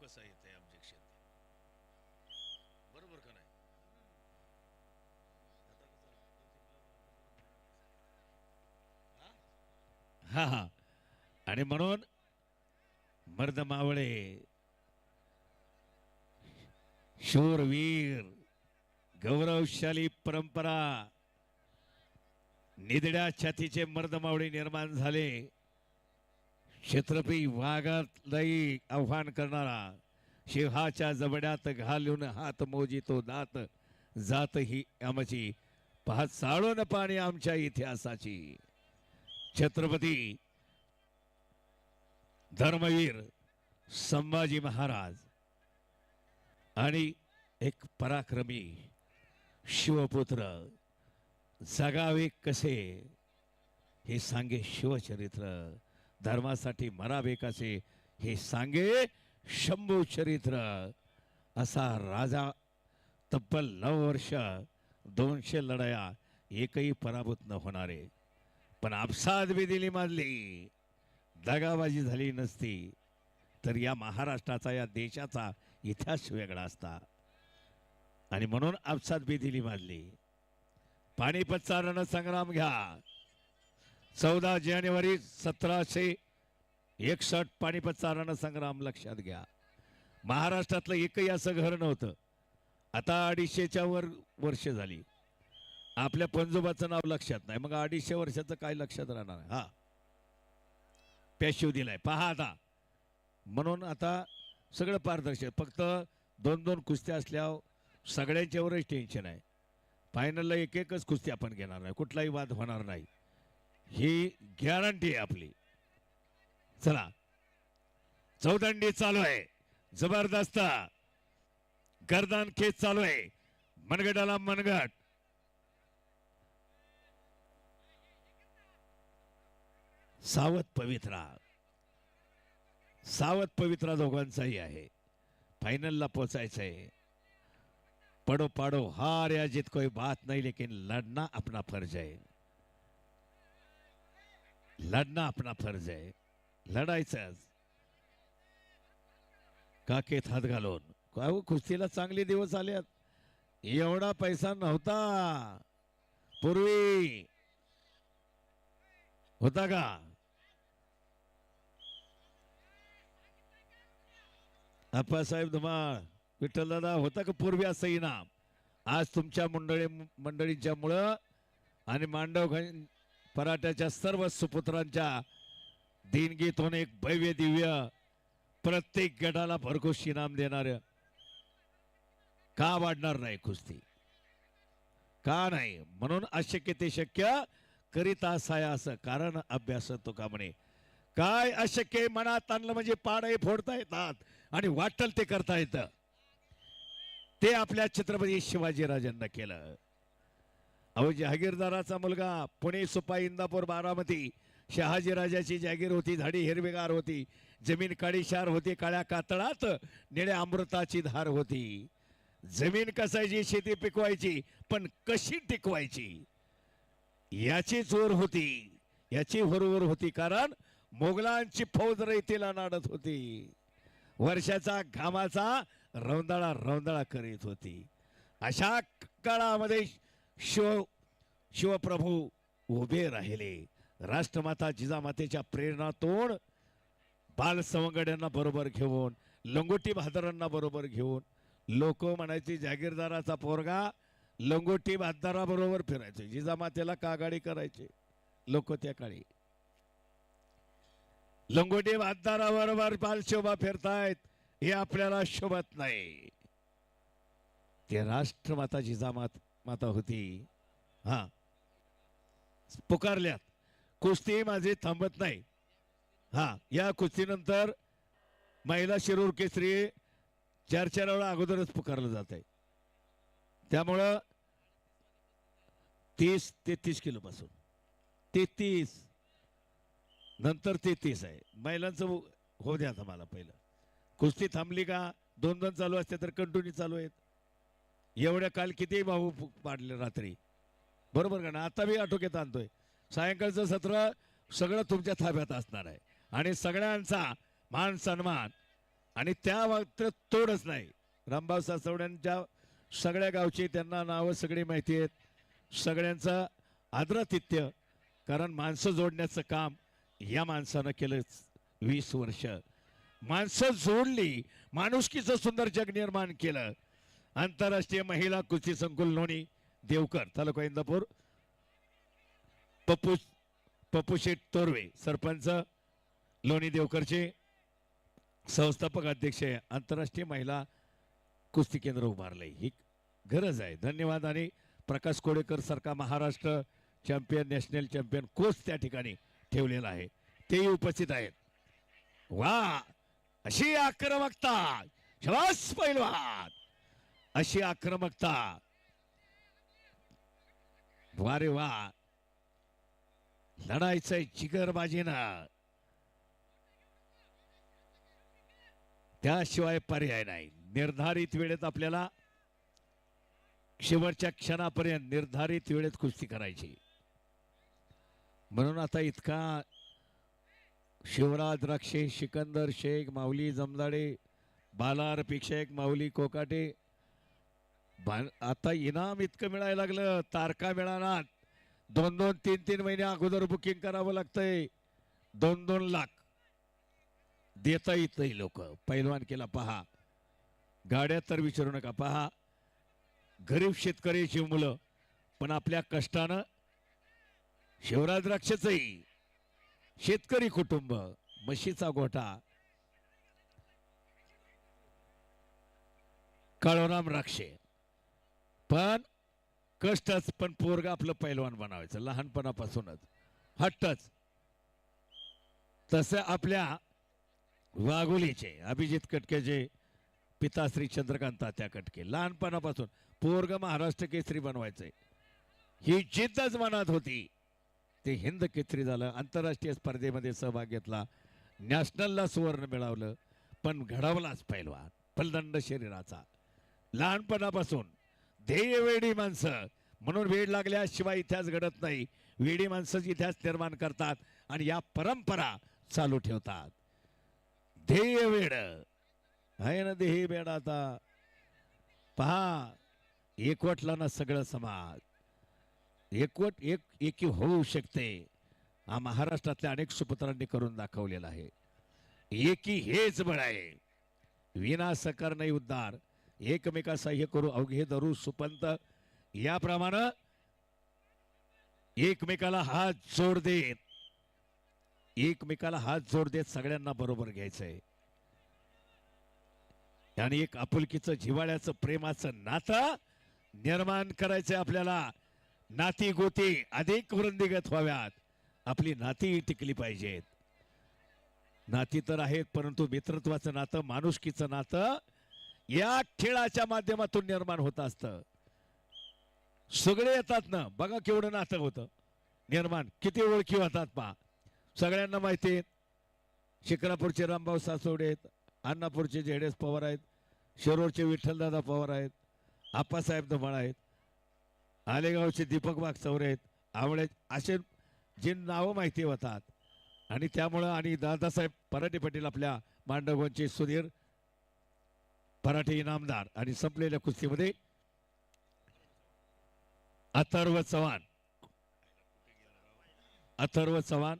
कसा येत आहे ऑब्जेक्शन बरोबर का नाही? हा हा. आणि म्हणून मर्द मावळे शूरवीर गौरवशाली परंपरा निदड्या छातीचे मर्दमावळे निर्माण झाले. छत्रपती वाघात लई आव्हान करणारा शिवाच्या जबड्यात घालून हात मोजितो दात जात ही आमची पाहत चाळून पाणी आमच्या इतिहासाची. छत्रपती धर्मवीर संभाजी महाराज आणि एक पराक्रमी शिवपुत्र जगावे कसे हे सांगे शिवचरित्र. धर्मासाठी मरावे कसे हे सांगे शंभू चरित्र. असा राजा तब्बल नऊ वर्ष दोनशे लढाया एकही पराभूत न होणारे. पण आपसात बी दिली दगाबाजी झाली नसती. तर या महाराष्ट्राचा या देशाचा इतिहास वेगळा असता. आणि म्हणून आपसात बी दिली मारली. पानिपतचा रणसंग्राम घ्या. चौदा जानेवारी सतराशे एकसष्ट पानिपतचा रणसंग्राम लक्षात घ्या. महाराष्ट्रातलं एकही असं घर नव्हतं. आता अडीचशेच्या वर वर्ष झाली. आपल्या पंजोबाचं नाव लक्षात नाही. मग अडीचशे वर्षाचं काय लक्षात राहणार हा. पॅशिव दिलाय. पहा आता. म्हणून आता सगळं पारदर्शक फक्त दोन दोन कुस्त्या असल्यावर सगळ्यांच्यावरच टेन्शन आहे. फायनलला एक एकच कुस्ती आपण घेणार नाही. कुठलाही वाद होणार नाही. ही गॅरंटी आहे आपली. चला. चौदंडी चालू आहे. जबरदस्त. गर्दान खेच चालू आहे. मनगटाला मनगट. सावध पवित्रा. सावध पवित्रा दोघांचाही आहे. फायनलला पोचायचंय. पडो पाडो हार या जीत कोई बात नाही लेकिन लढना अपना फर्ज आहे. लढणं आपला फर्ज आहे. लढायचं काकेत हात घालून काय कुस्तीला चांगले दिवस आलेत. एवढा पैसा नव्हता. पूर्वी. होता का? आप्पासाहेब धुमाळ विठ्ठलदादा होता का पूर्वी असं इनाम? आज तुमच्या मंडळी मंडळींच्यामुळं आणि मांडव पराठ्याच्या सर्व सुपुत्रांच्या देणगीतून एक भव्य दिव्य प्रत्येक गटाला भरघोस इनाम देणार. का वाढणार नाही कुस्ती? का नाही? म्हणून अशक्य ते शक्य करीत असाय असं कारण अभ्यास तो का म्हणे? काय अशक्य मनात आणलं म्हणजे पाडे फोडता येतात आणि वाटल ते करता येतं. ते आपल्या छत्रपती शिवाजीराजांना केलं. अहो जहागीरदाराचा मुलगा पुणे सुपाई इंदापूर बारामती. शहाजी राजाची जागीर होती झाडी हिरवेगार होती. जमीन काळीशार होती काळ्या कातळात निळ्या अमृताची धार होती. जमीन कसायची शेती पिकवायची पण कशी टिकवायची? याची चोर होती. याची हुरवर होती कारण मोगलांची फौज रैतीला नाडत होती. वर्षाचा घामाचा रौंदाळा रौंदाळा करीत होती. अशा काळामध्ये शिव शिवप्रभू उभे राहिले. राष्ट्रमाता जिजामातेच्या प्रेरणातून बालसवंगड्यांना बरोबर घेऊन लंगोटी बहादरांना बरोबर घेऊन लोक म्हणायचे जागीरदाराचा पोरगा लंगोटी बहादराबरोबर फिरायचे जिजामातेला कागाडी करायचे? लोक त्या काळी. लंगोटी बहादराबरोबर बालशोभा फिरतायत. हे आपल्याला शोभत नाही. ते राष्ट्रमाता जिजामात माता होती. हा. पुकारल्यात. कुस्ती माझी थांबत नाही. हा. या कुस्तीनंतर महिला शिरूर केसरी चार चार वेळा अगोदरच पुकारलं जात आहे त्यामुळं तीस तेहतीस किलो पासून. तेहतीस. नंतर तेहतीस आहे. महिलांचं हो द्या आता मला पहिलं. कुस्ती थांबली का? दोन दोन चालू असते तर कंटिन्यू चालू आहेत. एवढ्या काल किती भाऊ पाडले रात्री. बरोबर का ना आता मी आटोक्यात आणतोय. सायंकाळचं सत्र सगळं तुमच्या थाब्यात असणार आहे. आणि सगळ्यांचा मान सन्मान. आणि त्या मात्र तोडच नाही. रामभाऊ सासवड्यांच्या सगळ्या गावची त्यांना नावं सगळी माहिती आहेत. सगळ्यांचं आदरातिथ्य. कारण माणसं जोडण्याचं काम या माणसानं केलं वीस वर्ष. माणसं जोडली माणुसकीचं सुंदर जग निर्माण केलं. आंतरराष्ट्रीय महिला कुस्ती संकुल लोणी देवकर तालुका इंदापूर. पप्पू पप्पू शेठ तोरवे सरपंच लोणी देवकरचे संस्थापक अध्यक्ष आंतरराष्ट्रीय महिला कुस्ती केंद्र उभारले. ही गरज आहे. धन्यवाद. आणि प्रकाश कोडेकर सारखा Maharashtra champion national champion coach त्या ठिकाणी ठेवलेला आहे. तेही उपस्थित आहेत. वा! अशी आक्रमकता! शवास पैलवान! अशी आक्रमकता. वारे वा. लढायचंय चिगरबाजीनं त्याशिवाय पर्याय नाही. निर्धारित वेळेत आपल्याला शेवटच्या क्षणापर्यंत निर्धारित वेळेत कुस्ती करायची. म्हणून आता इतका शिवराज द्राक्षे सिकंदर शेख माऊली जमदाडे बालार पिक्षेक माऊली कोकाटे आता इनाम इतकं मिळायला लागलं तारका मिळाणार दोन दोन तीन तीन महिने अगोदर बुकिंग करावं लागतंय. दोन दोन लाख. देता येत लोक. पैलवान केला पहा. गाड्या तर विचारू नका पहा. गरीब शेतकऱ्याची मुलं. पण आपल्या कष्टानं शिवराज द्राक्षचंही शेतकरी कुटुंब म्हशीचा गोठा. काळोराम राक्षे. पण कष्टच पण पोरग आपलं पैलवान बनावायचं लहानपणापासूनच. हट्टच. तसं आपल्या वाघोलीचे अभिजित कटकेचे पिता श्री चंद्रकांत तात्या कटके लहानपणापासून पोरग महाराष्ट्र केसरी बनवायचे ही जिद्दच मनात होती. ते हिंद केसरी झालं आंतरराष्ट्रीय स्पर्धेमध्ये सहभाग घेतला नॅशनलला सुवर्ण मिळवलं पण घडवलाच पैलवान फलदंड शरीराचा. लहानपणापासून ध्येय वेडी माणसं. म्हणून वेळ लागल्याशिवाय इतिहास घडत नाही. वेडी माणसंच इतिहास निर्माण करतात आणि या परंपरा चालू ठेवतात. ध्येय वेड. आहे ना ध्येय वेड आता? पहा एकवटला ना सगळं समाज. एकवट एक एकी होऊ शकते. हा महाराष्ट्रातल्या अनेक सुपुत्रांनी करून दाखवलेला आहे. एकी हेच बळ आहे. विना सकार नाही उद्धार. एकमेका सह्य करू अवघे धरू सुपंत. याप्रमाणे एकमेकाला हात जोड देत. एकमेकाला हात जोड देत सगळ्यांना बरोबर घ्यायचंय. आणि एक आपुलकीचं जिवाळ्याचं प्रेमाचं नातं निर्माण करायचंय आपल्याला. नाती गोती अधिक वृंदीगत व्हाव्यात. आपली नाती टिकली पाहिजेत. नाती तर आहेत परंतु मित्रत्वाचं नातं माणुसकीचं नातं या खेळाच्या माध्यमातून निर्माण होत असतं. सगळे येतात ना बघा केवढं नातं होतं. निर्माण किती ओळखी होतात पहा. सगळ्यांना माहिती आहे शिक्रापूरचे रामभाऊ सासवडे आहेत अन्नापूरचे जेडेस पवार आहेत शिरोरचे विठ्ठलदादा पवार आहेत आप्पासाहेब धमाळ आहेत आलेगावचे दीपक वाघचौरे आहेत आवळे असे जे नावं माहिती होतात. आणि त्यामुळं आणि दादासाहेब पराटे पाटील आपल्या मांडवगोंचे सुधीर पराठे इनामदार आणि संपलेल्या कुस्तीमध्ये अथर्व चव्हाण. अथर्व चव्हाण